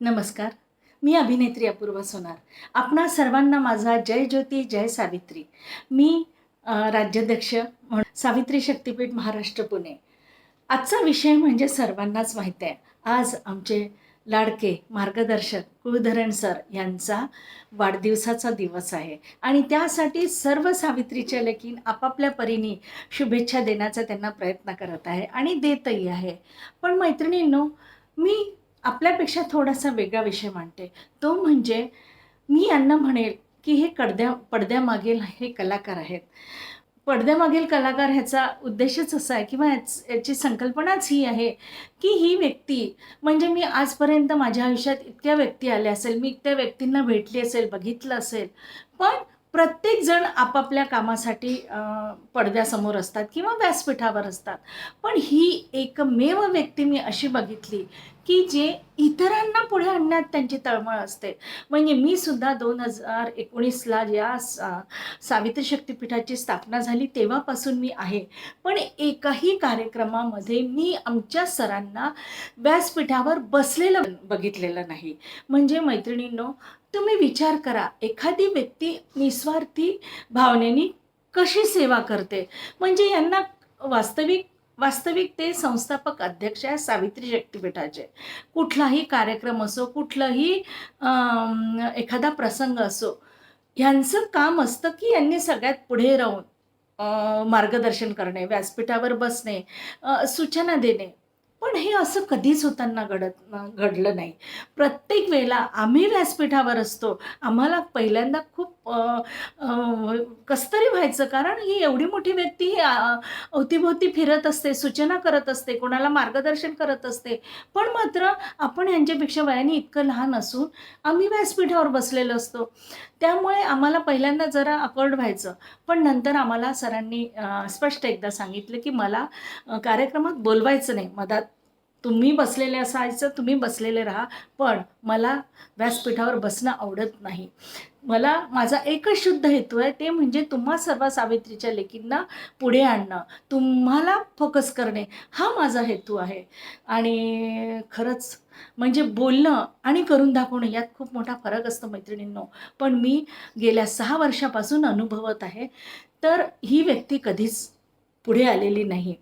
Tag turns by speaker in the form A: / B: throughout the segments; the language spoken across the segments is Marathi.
A: नमस्कार. मी अभिनेत्री अपूर्वा सोनार. आपणा सर्वांना माझा जय ज्योती जय सावित्री. मी राज्याध्यक्ष म्हणून सावित्री शक्तीपीठ महाराष्ट्र पुणे. आजचा विषय म्हणजे सर्वांनाच माहीत आहे. आज आमचे लाडके मार्गदर्शक कुळधरण सर यांचा वाढदिवसाचा दिवस आहे. आणि त्यासाठी सर्व सावित्रीच्या लेखीन आपापल्या परीने शुभेच्छा देण्याचा त्यांना प्रयत्न करत आहे आणि देतही आहे. पण मैत्रिणींनो मी आपल्यापेक्षा थोडासा वेगळा विषय मांडते. तो म्हणजे मी यांना म्हणेल की हे कडद्या पडद्यामागील हे कलाकार आहेत. पडद्यामागील कलाकार ह्याचा उद्देशच असा आहे किंवा याच याची संकल्पनाच ही आहे की ही व्यक्ती म्हणजे मी आजपर्यंत माझ्या आयुष्यात इतक्या व्यक्ती आल्या असेल मी त्या व्यक्तींना भेटली असेल बघितलं असेल पण प्रत्येकजण आपापल्या कामासाठी पडद्यासमोर असतात किंवा व्यासपीठावर असतात. पण ही एकमेव व्यक्ती मी अशी बघितली की जे इतरांना पुढे आणण्यात त्यांची तळमळ असते. म्हणजे मी सुद्धा दोन हजार एकोणीसला ज्या सा सावित्री शक्तीपीठाची स्थापना झाली तेव्हापासून मी आहे. पण एकाही कार्यक्रमामध्ये मी आमच्या सरांना व्यासपीठावर बसलेलं बघितलेलं नाही. म्हणजे मैत्रिणींनो तुम्ही विचार करा एखादी व्यक्ती निस्वार्थी भावनेनी कशी सेवा करते? म्हणजे यांना वास्तविक वास्तविक ते संस्थापक अध्यक्ष आहे सावित्री शक्तीपीठाचे. कुठलाही कार्यक्रम असो कुठलाही एखादा प्रसंग असो ह्यांचं काम असतं की यांनी सगळ्यात पुढे राहून मार्गदर्शन करणे व्यासपीठावर बसणे सूचना देणे. पण हे असं कधीच होताना घडत घडलं नाही. प्रत्येक वेळेला आम्ही व्यासपीठावर असतो. आम्हाला पहिल्यांदा खूप कसं तरी व्हायचं? कारण ही एवढी मोठी व्यक्ती ही अवतीभोवती फिरत असते सूचना करत असते कोणाला मार्गदर्शन करत असते. पण मात्र आपण यांच्यापेक्षा वयाने इतकं लहान असून आम्ही व्यासपीठावर बसलेलो असतो. त्यामुळे आम्हाला पहिल्यांदा जरा अकॉर्ड व्हायचं. पण नंतर आम्हाला सरांनी स्पष्ट एकदा सांगितलं की मला कार्यक्रमात बोलवायचं नाही. मधात तुम्ही बसलेले असायचं तुम्ही बसलेले राहा पण मला व्यासपीठावर बसणं आवडत नाही. मला माझा एकच शुद्ध हेतू आहे ते म्हणजे तुम्हा सर्व सावित्रीच्या लेकींना पुढे आणणं तुम्हाला फोकस करणे हा माझा हेतू आहे. आणि खरंच म्हणजे बोलणं आणि करून दाखवणं यात खूप मोठा फरक असतो मैत्रिणींनो. पण मी गेल्या सहा वर्षापासून अनुभवत आहे तर ही व्यक्ती कधीच पुढे आलेली नाही.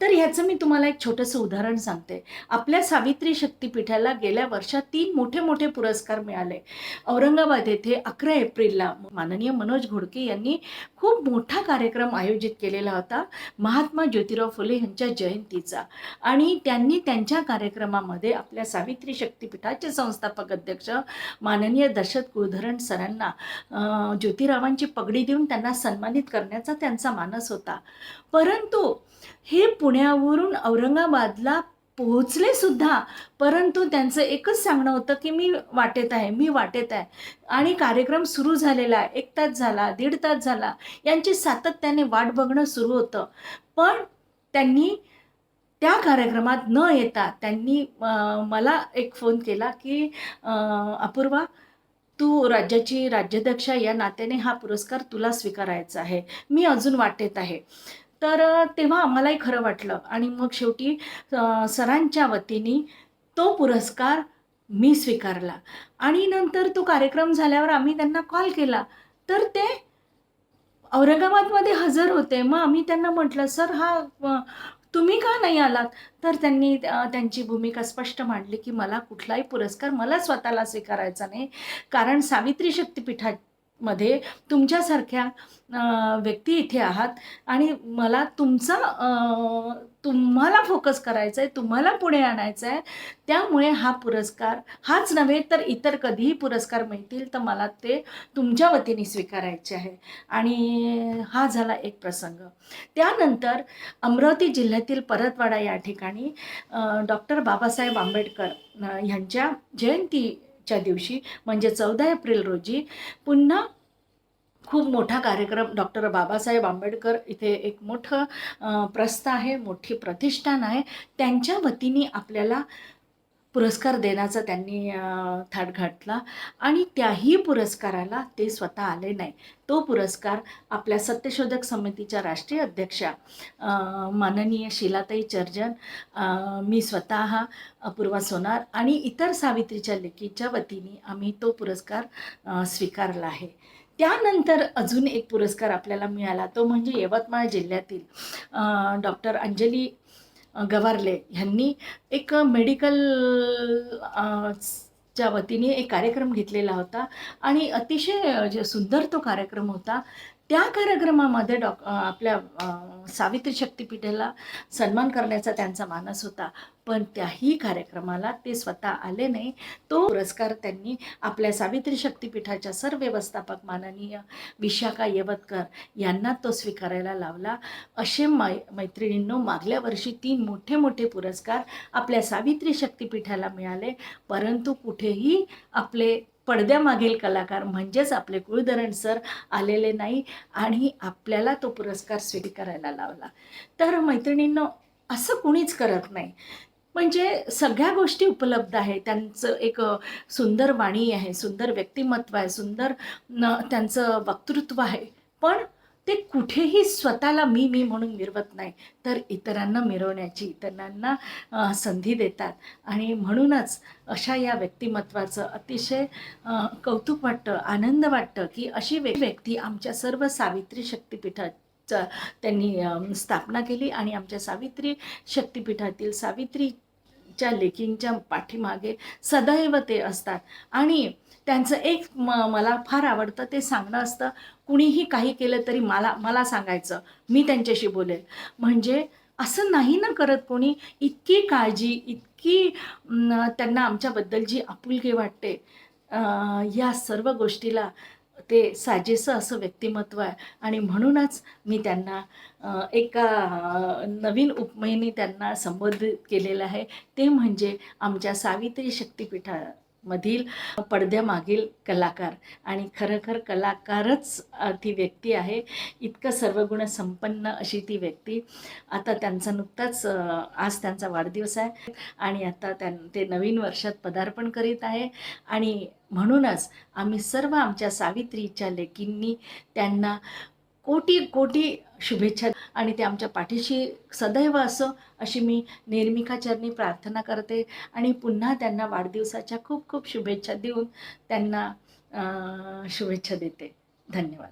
A: तर ह्याचं मी तुम्हाला एक छोटंसं उदाहरण सांगते. आपल्या सावित्री शक्तीपीठाला गेल्या वर्षात तीन मोठे मोठे पुरस्कार मिळाले. औरंगाबाद येथे अकरा एप्रिलला माननीय मनोज घोडके यांनी खूप मोठा कार्यक्रम आयोजित केलेला होता महात्मा ज्योतिराव फुले यांच्या जयंतीचा. आणि त्यांनी त्यांच्या कार्यक्रमामध्ये आपल्या सावित्री शक्तीपीठाचे संस्थापक अध्यक्ष माननीय दशरथ कुलधरण सरांना ज्योतिरावांची पगडी देऊन त्यांना सन्मानित करण्याचा त्यांचा मानस होता. पण परंतु हे पुण्यावरून औरंगाबादला पोहोचले सुद्धा परंतु त्यांचं एकच सांगणं होतं की मी वाटेत आहे मी वाटेत आहे. आणि कार्यक्रम सुरू झालेला आहे एक तास झाला दीड तास झाला यांची सातत्याने वाट बघणं सुरू होतं. पण त्यांनी त्या कार्यक्रमात न येता त्यांनी मला एक फोन केला की अपूर्वा तू राज्याची राज्याध्यक्ष या नात्याने हा पुरस्कार तुला स्वीकारायचा आहे. मी अजून वाटेत आहे. तर तेव्हा आम्हालाही खरं वाटलं. आणि मग शेवटी सरांच्या वतीने तो पुरस्कार मी स्वीकारला. आणि नंतर तो कार्यक्रम झाल्यावर आम्ही त्यांना कॉल केला. तर ते औरंगाबादमध्ये हजर होते. मग आम्ही त्यांना म्हटलं सर हा तुम्ही का नाही आलात? तर त्यांनी त्यांची भूमिका स्पष्ट मांडली की मला कुठलाही पुरस्कार मला स्वतःला स्वीकारायचा नाही. कारण सावित्री मध्ये तुमच्यासारख्या व्यक्ती इथे आहात आणि मला तुमचा तुम्हाला फोकस करायचा आहे तुम्हाला पुढे आणायचं आहे त्यामुळे हा पुरस्कार हाच नव्हे तर इतर कधीही पुरस्कार मिळतील तर मला ते तुमच्या वतीने स्वीकारायचे आहे. आणि हा झाला एक प्रसंग. त्यानंतर अमरावती जिल्ह्यातील परतवाडा या ठिकाणी डॉक्टर बाबासाहेब आंबेडकर ह्यांच्या जयंती च्या दिवशी म्हणजे चौदा एप्रिल रोजी पुन्हा खूप मोठा कार्यक्रम डॉक्टर बाबासाहेब आंबेडकर इथे एक मोठं प्रस्थ आहे मोठी प्रतिष्ठान आहे. त्यांच्या वतीने आपल्याला पुरस्कार देण्याचा त्यांनी थाट घातला आणि त्याही पुरस्काराला ते स्वतः आले नाही. तो पुरस्कार आपल्या सत्यशोधक समितीच्या राष्ट्रीय अध्यक्षा माननीय शिलाताई चर्जन मी स्वतः अपूर्वा सोनार आणि इतर सावित्रीच्या लेकीच्या वतीने आम्ही तो पुरस्कार स्वीकारला आहे. त्यानंतर अजून एक पुरस्कार आपल्याला मिळाला तो म्हणजे यवतमाळ जिल्ह्यातील डॉक्टर अंजली गवारले ह्यांनी एक मेडिकल च्या वतीने एक कार्यक्रम घेतलेला होता. आणि अतिशय जे सुंदर तो कार्यक्रम होता त्या कार्यक्रमामध्ये डॉ आपल्या सावित्री शक्तीपीठेला सन्मान करण्याचा त्यांचा मानस होता. पण त्याही कार्यक्रमाला ते स्वतः आले नाही. तो पुरस्कार त्यांनी आपल्या सावित्री शक्तीपीठाच्या सर्व व्यवस्थापक माननीय विशाखा यवतकर यांना तो स्वीकारायला लावला. असे मै मैत्रिणींनो मागल्या वर्षी तीन मोठे मोठे पुरस्कार आपल्या सावित्री शक्तीपीठाला मिळाले. परंतु कुठेही आपले पडद्यामागील कलाकार म्हणजेच आपले कुळधरण सर आलेले नाही आणि आपल्याला तो पुरस्कार स्वीकारायला लावला. तर मैत्रिणींना असं कुणीच करत नाही. म्हणजे सगळ्या गोष्टी उपलब्ध आहे त्यांचं एक सुंदर वाणी आहे सुंदर व्यक्तिमत्व आहे सुंदर न त्यांचं वक्तृत्व आहे. पण ते कुठेही स्वतःला मी मी म्हणून मिरवत नाही. तर इतरांना मिरवण्याची इतरांना संधी देतात. आणि म्हणूनच अशा या व्यक्तिमत्वाचं अतिशय कौतुक वाटतं आनंद वाटतं की अशी व्यक्ती आमच्या सर्व सावित्री शक्तिपीठाचं त्यांनी स्थापना केली आणि आमच्या सावित्री शक्तिपीठातील सावित्रीच्या लेखींच्या पाठीमागे सदैव ते असतात. आणि त्यांचं एक म मला फार आवडतं ते सांगणं असतं कुणीही काही केलं तरी मला मला सांगायचं मी त्यांच्याशी बोलेल म्हणजे असं नाही ना करत कोणी. इतकी काळजी इतकी त्यांना आमच्याबद्दल जी आपुलकी वाटते या सर्व गोष्टीला ते साजेसं असं व्यक्तिमत्व आहे. आणि म्हणूनच मी त्यांना एका नवीन उपमेने त्यांना संबोधित केलेलं आहे. ते म्हणजे आमच्या सावित्री मधील पडद्यामागील कलाकार. आणि खरोखर कलाकारच ती व्यक्ती आहे. इतकं सर्वगुण संपन्न अशी ती व्यक्ती. आता त्यांचा नुकताच आज त्यांचा वाढदिवस आहे. आणि आता त्यां ते नवीन वर्षात पदार्पण करीत आहे. आणि म्हणूनच आम्ही सर्व आमच्या सावित्रीच्या लेकींनी त्यांना कोटी कोटी शुभेच्छा. आणि ते आमच्या पाठीशी सदैव असो अशी मी निर्मिकाचरणी प्रार्थना करते. आणि पुन्हा त्यांना वाढदिवसाच्या खूप खूप शुभेच्छा देऊन त्यांना शुभेच्छा देते. धन्यवाद.